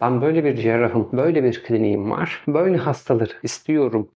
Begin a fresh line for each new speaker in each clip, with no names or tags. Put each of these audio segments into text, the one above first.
Ben böyle bir cerrahım, böyle bir kliniğim var, böyle hastaları istiyorum.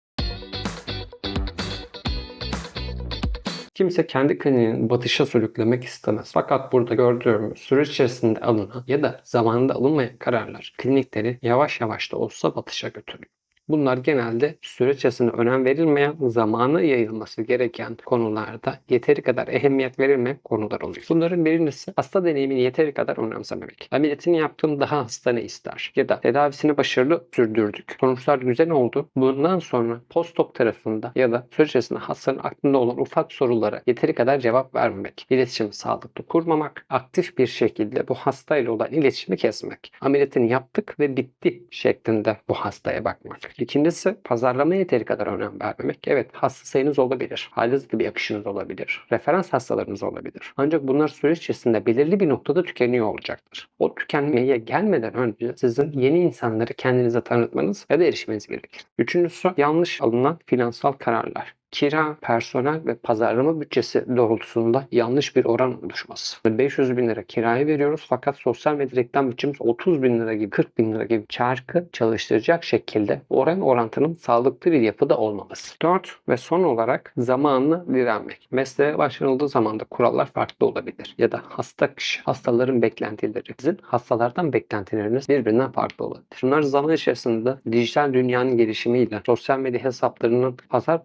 Kimse kendi kliniğini batışa sürüklemek istemez. Fakat burada gördüğümüz süreç içerisinde alınan ya da zamanında alınmayan kararlar klinikleri yavaş yavaş da olsa batışa götürüyor. Bunlar genelde süreç içerisinde önem verilmeyen, zamanı yayılması gereken konularda yeteri kadar ehemmiyet verilmeyen konular oluyor. Bunların birincisi hasta deneyimini yeteri kadar önemsememek. Ameliyatını yaptığım daha hasta ne ister? Ya da tedavisini başarılı sürdürdük. Sonuçlar güzel oldu. Bundan sonra postop tarafında ya da süreç içerisinde hastanın aklında olan ufak sorulara yeteri kadar cevap vermemek. İletişimi sağlıklı kurmamak. Aktif bir şekilde bu hastayla olan iletişimi kesmek. Ameliyatını yaptık ve bitti şeklinde bu hastaya bakmak. İkincisi pazarlamaya yeteri kadar önem vermemek. Evet hasta sayınız olabilir. Halihazırda bir akışınız olabilir. Referans hastalarınız olabilir. Ancak bunlar süreç içerisinde belirli bir noktada tükeniyor olacaktır. O tükenmeye gelmeden önce sizin yeni insanları kendinize tanıtmanız ya da erişmeniz gerekir. Üçüncüsü yanlış alınan finansal kararlar kira, personel ve pazarlama bütçesi doğrultusunda yanlış bir oran oluşması. 500 bin lira kiraya veriyoruz fakat sosyal medya reklam bütçemiz 30 bin lira gibi 40 bin lira gibi çarkı çalıştıracak şekilde oran orantının sağlıklı bir yapıda olmaması. 4 ve son olarak zamanlı direnmek. Mesleğe başlanıldığı zaman da kurallar farklı olabilir. Ya da hasta kişi, hastaların beklentileri. Sizin hastalardan beklentileriniz birbirinden farklı olabilir. Bunlar zaman içerisinde dijital dünyanın gelişimiyle, sosyal medya hesaplarının pazar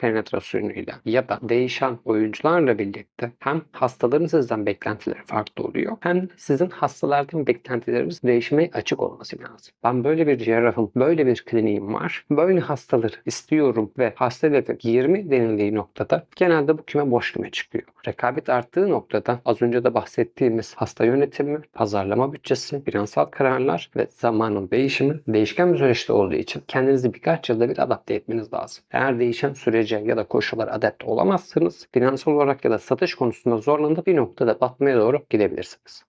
penetrasyonuyla ya da değişen oyuncularla birlikte hem hastaların sizden beklentileri farklı oluyor hem sizin hastalardan beklentileriniz değişmeye açık olması lazım. Ben böyle bir cerrahım, böyle bir kliniğim var, böyle hastaları istiyorum ve hasta hedefi 20 denildiği noktada genelde bu küme boş küme çıkıyor. Rekabet arttığı noktada az önce de bahsettiğimiz hasta yönetimi, pazarlama bütçesi, finansal kararlar ve zamanın değişimi değişken bir süreçte olduğu için kendinizi birkaç yılda bir adapte etmeniz lazım. Eğer değişen sürece ya da koşullara adapte olamazsınız, finansal olarak ya da satış konusunda zorlanıp bir noktada batmaya doğru gidebilirsiniz.